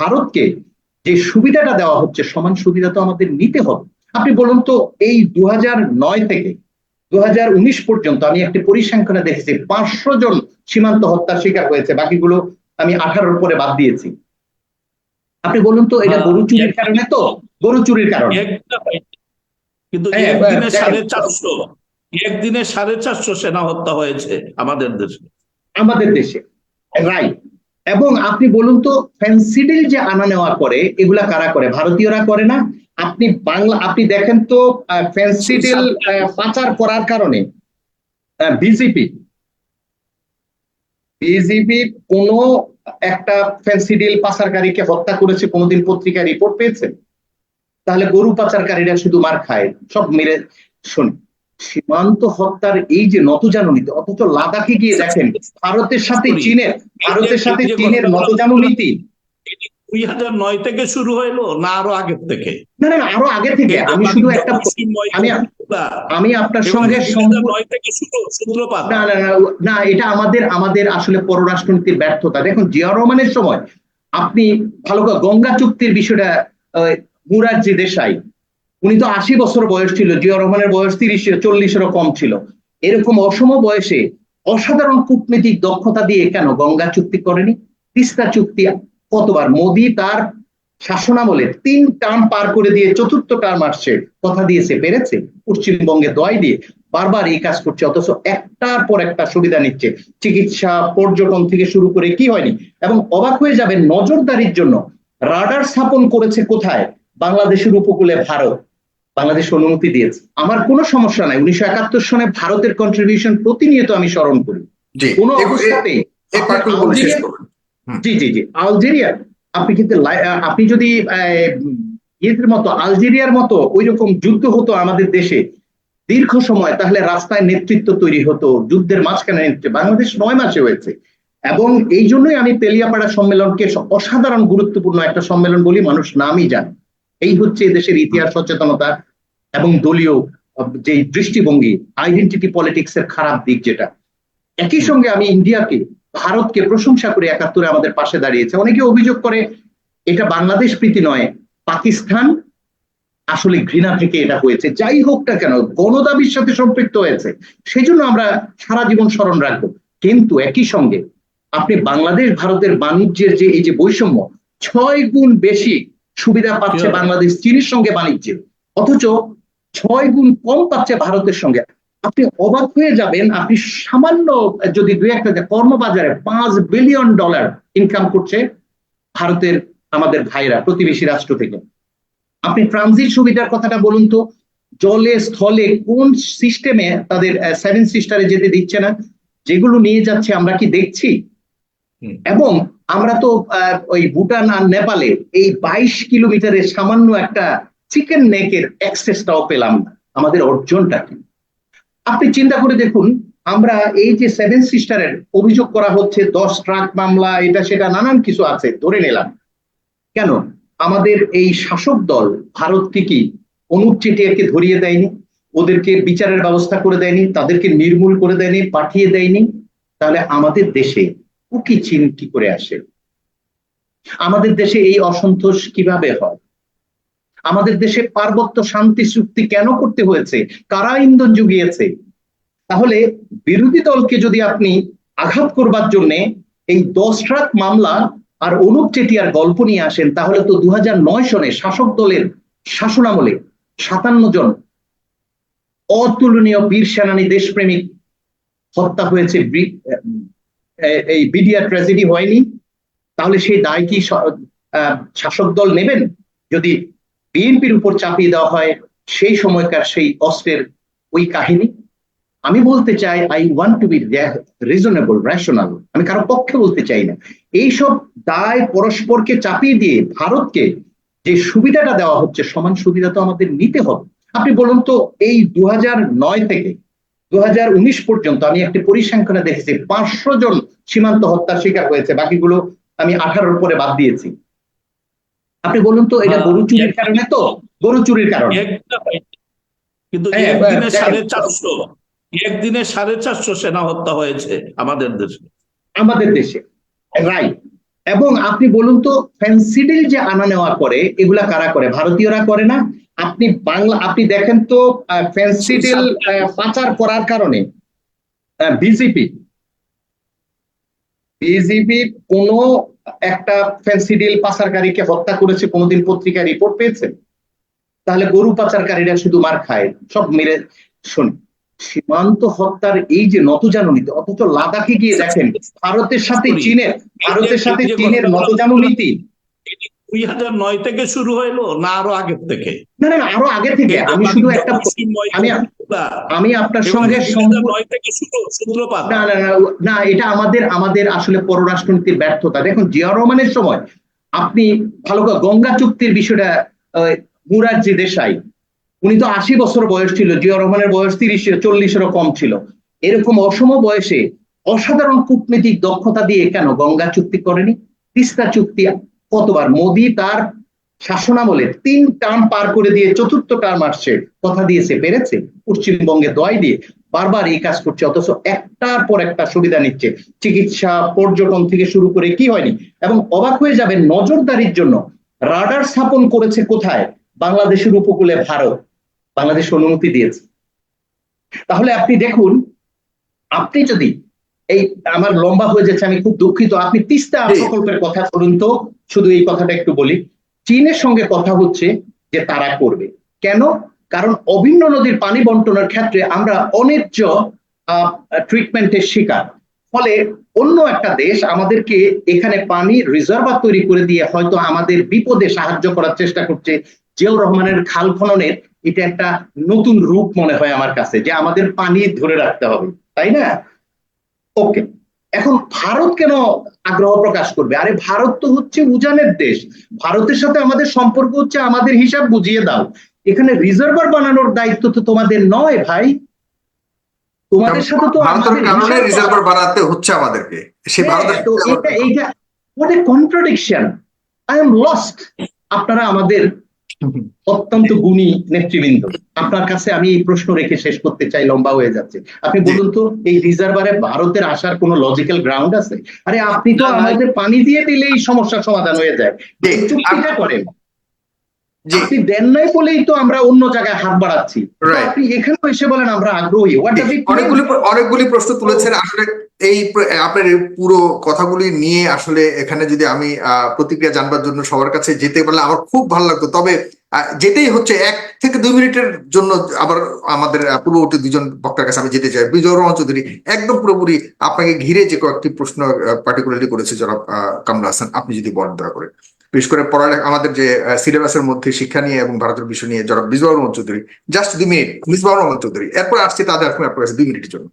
ভারতকে যে সুবিধাটা দেওয়া হচ্ছে সমান সুবিধা তো আমাদের নিতে হবে। আপনি বলুন তো এই দু নয় থেকে দু পর্যন্ত আমি একটি পরিসংখ্যানে দেখেছি পাঁচশো জন সীমান্ত হত্যার শিকার হয়েছে বাকিগুলো আমি আঠারোর পরে বাদ দিয়েছি। আপনি বলুন তো এটা হ্যাঁ, গরু চুরির কারণে তো? গরু চুরির কারণে? কিন্তু হ্যাঁ, একদিনে সাড়ে চারশো একদিনে সাড়ে চারশো সেনা হত্যা হয়েছে আমাদের দেশে। আমাদের দেশে। রাইট এবং আপনি বলুন তো ফেন্সিডিল যে আনা নেওয়া করে এগুলা কারা করে? ভারতীয়রা করে না? আপনি বাংলা আপনি দেখেন তো ফেন্সিডিল পাচার করার কারণে বিজেপি বিজেপি কোন একটা ফেন্সিডিল পাচারকারীকে হত্যা করেছে কোনোদিন পত্রিকায় রিপোর্ট পেয়েছে? তাহলে গরু পাচারকারীরা শুধু মার খায় সব মেরে শুন সীমান্ত হত্যার এই যে নতজাননীতি অথচ লাদাখে গিয়ে দেখেন ভারতের সাথে চীনের ভারতের সাথে চীনের নতজাননীতি। দুই হাজার নয় থেকে শুরু হইল না আরও আগের থেকে? না না আরও আগে থেকে। আমি শুধু একটা আমি আমি আপনার সঙ্গে সূত্রপাত। না না এটা আমাদের আমাদের আসলে পররাষ্ট্রনীতির ব্যর্থতা। দেখুন জিয়া রহমানের সময় আপনি ভালো গঙ্গা চুক্তির বিষয়টা মুরারজি দেশাই উনি তো আশি বছর বয়স ছিল, জিয়া রহমানের বয়স তিরিশ, চল্লিশেরও কম ছিল। এরকম অসম বয়সে অসাধারণ কূটনৈতিক দক্ষতা দিয়ে কেন গঙ্গা চুক্তি করেনি? তিস্তা চুক্তি কতবার? মোদি তার শাসনামলে তিন টার্ম পার করে দিয়ে চতুর্থ টার্ম আসছে। কথা দিয়েছে, পেরেছে? পশ্চিমবঙ্গে দয় দিয়ে বারবার এই কাজ করছে, অথচ একটার পর একটা সুবিধা নিচ্ছে। চিকিৎসা, পর্যটন থেকে শুরু করে কি হয়নি? এবং অবাক হয়ে যাবে নজরদারির জন্য। রাডার স্থাপন করেছে কোথায়? বাংলাদেশের উপকূলে ভারত। বাংলাদেশ অনুমতি দিয়েছে। আমার কোনো সমস্যা নাই। উনিশশো একাত্তর সনে ভারতের কন্ট্রিবিউশন প্রতিনিয়ত আমি স্মরণ করি। জি। কোন অবস্থাতেই জি জি জি। আলজেরিয়া আপনি কিন্তু আপনি যদি ইয়েদের মতো আলজেরিয়ার মতো ওই রকম যুদ্ধ হতো আমাদের দেশে দীর্ঘ সময় তাহলে রাস্তায় নেতৃত্ব তৈরি হতো যুদ্ধের মাঝখানে নেতৃত্ব। বাংলাদেশ নয় মাসে হয়েছে। এবং এই জন্যই আমি তেলিয়াপাড়া সম্মেলনকে অসাধারণ গুরুত্বপূর্ণ একটা সম্মেলন বলি মানুষ নামই জানে। এই হচ্ছে দেশের ইতিহাস সচেতনতা এবং দলীয় যে দৃষ্টিভঙ্গি আইডেন্টিটি পলিটিক্স এর খারাপ দিক যেটা। একই সঙ্গে আমি ইন্ডিয়াকে ভারতকে প্রশংসা করে একাত্তরে আমাদের পাশে দাঁড়িয়েছে। অনেকে অভিযোগ করে এটা বাংলাদেশ প্রীতি নয় পাকিস্তান আসলে ঘৃণা থেকে এটা হয়েছে। যাই হোক না কেন গণদাবির সাথে সম্পৃক্ত হয়েছে। সেই জন্য আমরা সারা জীবন স্মরণ রাখব। কিন্তু একই সঙ্গে আপনি বাংলাদেশ ভারতের বাণিজ্যের যে এই যে বৈষম্য ছয় গুণ বেশি সুবিধা পাচ্ছে বাংলাদেশ চীনের সঙ্গে বাণিজ্যে। অথচ ছয় গুণ কম পাচ্ছে ভারতের সঙ্গে। আপনি অবাক হয়ে যাবেন আপনি সামান্য যদি দুই একটা কর্মবাজারে পাঁচ বিলিয়ন ডলার ইনকাম করছে ভারতের আমাদের ভাইরা প্রতিবেশী রাষ্ট্র থেকে। আপনি ট্রানজিট সুবিধার কথাটা বলুন তো জলে স্থলে কোন সিস্টেমে তাদের সেভেন সিস্টারে যেতে দিচ্ছে না? যেগুলো নিয়ে যাচ্ছে আমরা কি দেখছি? এবং আমরা তো ওই ভুটান আর নেপালে এই বাইশ কিলোমিটারের সামান্য একটা চিকেন নেকের অ্যাক্সেসটাও পেলাম না। আমাদের অর্জনটা কি? আপনি চিন্তা করে দেখুন, আমরা এই যে সেভেন সিস্টারের অভিযোগ করা হচ্ছে, দশ ট্রাক মামলা, এটা সেটা নানান কিছু আছে, ধরে নিলাম। কেন? আমাদের এই শাসক দল ভারতকে কি অনুপ চেটিয়াকে ধরিয়ে দেয়নি, ওদেরকে বিচারের ব্যবস্থা করে দেয়নি, তাদেরকে নির্মূল করে দেয়নি, পাঠিয়ে দেয়নি। তাহলে আমাদের দেশে উকি চিন কি করে আসে? আমাদের দেশে এই অসন্তোষ কীভাবে হয়? আমাদের দেশে পার্বত্য শান্তি চুক্তি কেন করতে হয়েছে? কারা ইন্ধন জুগিয়েছে? তাহলে বিরোধী দলকে যদি আপনি আঘাত করবার জন্য এই দশ মামলা আর অনুপ চেটিয়ার গল্প নিয়ে আসেন, তাহলে তো দু নয় সনে শাসক দলের শাসনামলে সাতান্ন জন অতুলনীয় বীর সেনানী দেশপ্রেমিক হত্যা হয়েছে এই বিডিআর ট্র্যাজেডি হয়নি। তাহলে সেই দায় কি শাসক দল নেবেন? যদি বিএনপির উপর চাপিয়ে দেওয়া হয় সেই সময়কার সেই অস্ত্রের ওই কাহিনী। আমি বলতে চাই I want to be reasonable rational আমি কারও পক্ষে বলতে চাই না। এইসব দায় পরস্পরকে চাপিয়ে দিয়ে ভারতকে যে সুবিধাটা দেওয়া হচ্ছে, সমান সুবিধা তো আমাদের নিতে হবে। আপনি বলুন তো, এই দু নয় থেকে দু হাজার উনিশ পর্যন্ত আমি একটি পরিসংখ্যানে দেখেছি, পাঁচশো জন সীমান্ত হত্যার শিকার হয়েছে। বাকিগুলো আমি আঠারোর পরে বাদ দিয়েছি। আপনি বলুন তো এটা হ্যাঁ, গরু চুরির কারণে তো? গরু চুরির কারণে? কিন্তু হ্যাঁ, একদিনে সাড়ে চারশো একদিনে সাড়ে চারশো সেনা হত্যা হয়েছে আমাদের দেশে। আমাদের দেশে রাইট এবং আপনি বলুন তো ফেন্সিডিল যে আনা নেওয়া করে এগুলা কারা করে? ভারতীয়রা করে না? আপনি বাংলা আপনি দেখেন তো ফেন্সিডিল পাচার করার কারণে বিজেপি বিজেপি কোন একটা ফেন্সিডিল পাচারকারীকে হত্যা করেছে কোনোদিন পত্রিকায় রিপোর্ট পেয়েছে? তাহলে গরু পাচারকারীরা শুধু মার খায় সব মেরে শুন সীমান্ত হত্যার এই যে নতজাননীতি অথচ লাদাখে গিয়ে দেখেন ভারতের সাথে চীনের ভারতের সাথে চীনের নতজাননীতি। দুই হাজার নয় থেকে শুরু হইল না আরও আগের থেকে? না না না, আরও আগে থেকে। আমি শুধু একটা আমি আমি আপনার সঙ্গে সূত্রপাত। না না না এটা আমাদের আমাদের আসলে পররাষ্ট্রনীতির ব্যর্থতা। দেখুন জিয়া রহমানের সময় আপনি ভালো গঙ্গা চুক্তির বিষয়টা মুরারজি দেশাই উনি তো আশি বছর বয়স ছিল জিয়া রহমানের বয়স তিরিশ চল্লিশেরও কম ছিল। এরকম অসম বয়সে অসাধারণ কূটনৈতিক দক্ষতা দিয়ে কেন গঙ্গা চুক্তি করেনি? তিস্তা চুক্তি কতবার? মোদি তার শাসনামলে তিন টার্ম পার করে দিয়ে চতুর্থ টার্ম আসছে। কথা দিয়েছে পেরেছে। পশ্চিমবঙ্গে দয় দিয়ে বারবার এই কাজ করছে অথচ একটার পর একটা সুবিধা নিচ্ছে। চিকিৎসা পর্যটন থেকে শুরু করে কি হয়নি? এবং অবাক হয়ে যাবে নজরদারির জন্য। রাডার স্থাপন করেছে কোথায়? বাংলাদেশের উপকূলে ভারত। বাংলাদেশ অনুমতি দিয়েছে। তাহলে আপনি দেখুন আপনি যদি এই আমার লম্বা হয়ে যাচ্ছে আমি খুব দুঃখিত। আপনি তিস্তা। প্রকল্পের কথা বলুন তো। শুধু এই কথাটা একটু বলি। চীনের সঙ্গে কথা হচ্ছে যে তারা করবে। কেন? কারণ অভিন্ন নদীর পানি বন্টনের ক্ষেত্রে আমরা অন্যায্য ট্রিটমেন্টের শিকার। ফলে অন্য একটা দেশ আমাদেরকে এখানে পানি রিজার্ভার তৈরি করে দিয়ে হয়তো আমাদের বিপদে সাহায্য করার চেষ্টা করছে। জিয়াউর রহমানের খাল খননের এটা একটা নতুন রূপ মনে হয় আমার কাছে, যে আমাদের পানি ধরে রাখতে হবে। তাই না? ওকে। এখন ভারত কেন আগ্রহ প্রকাশ করবে? আরে ভারত তো হচ্ছে উজানের দেশ। ভারতের সাথে আমাদের সম্পর্ক হচ্ছে আমাদের হিসাব বুঝিয়ে দাও। এখানে রিজার্ভার বানানোর দায়িত্ব তো তোমাদের নয় ভাই। তোমাদের সাথে তো কারণে রিজার্ভার বানাতে হচ্ছে আমাদেরকে। সে হ্যাঁ, এটা এইটা what contradiction I am lost আপনারা আমাদের অত্যন্ত গুণী নেতৃবৃন্দ। আপনার কাছে আমি এই প্রশ্ন রেখে শেষ করতে চাই লম্বা হয়ে যাচ্ছে। আপনি বলুন তো এই রিজার্ভারে ভারতের আসার কোনো লজিক্যাল গ্রাউন্ড আছে? আরে আপনি তো। আমাদের পানি দিয়ে দিলেই সমস্যার সমাধান হয়ে যায়। চুক্তিটা করেন। আপনি দেন নাই বলেই তো আমরা অন্য জায়গায় হাত বাড়াচ্ছি. আপনি এখানেও এসে বলেন আমরা আগ্রহী। অনেকগুলি অনেকগুলি প্রশ্ন তুলেছেন। আসলে এই আপনার পুরো কথাগুলি নিয়ে আসলে এখানে যদি আমি প্রতিক্রিয়া জানবার জন্য সবার কাছে যেতে পারলে আমার খুব ভালো লাগতো। তবে যেতেই হচ্ছে এক থেকে দুই মিনিটের জন্য আবার আমাদের পূর্ববর্তী দুজন বক্তার কাছে আমি যেতে চাই। বিজয় রহমান চৌধুরী একদম পুরোপুরি আপনাকে ঘিরে যে কয়েকটি প্রশ্ন পার্টিকুলারলি করেছে জনাব আহ, কামরুল হাসান আপনি যদি বলেন দয়া করে। বিশেষ করে পড়ালেখা আমাদের যে সিলেবাসের মধ্যে শিক্ষা নিয়ে এবং ভারতের বিষয় নিয়ে জনাব বিজয় রহমান চৌধুরী জাস্ট দুই মিনিট মিসবাহ রহমান চৌধুরী এরপর আসছে তাদের আপনার কাছে দুই মিনিটের জন্য।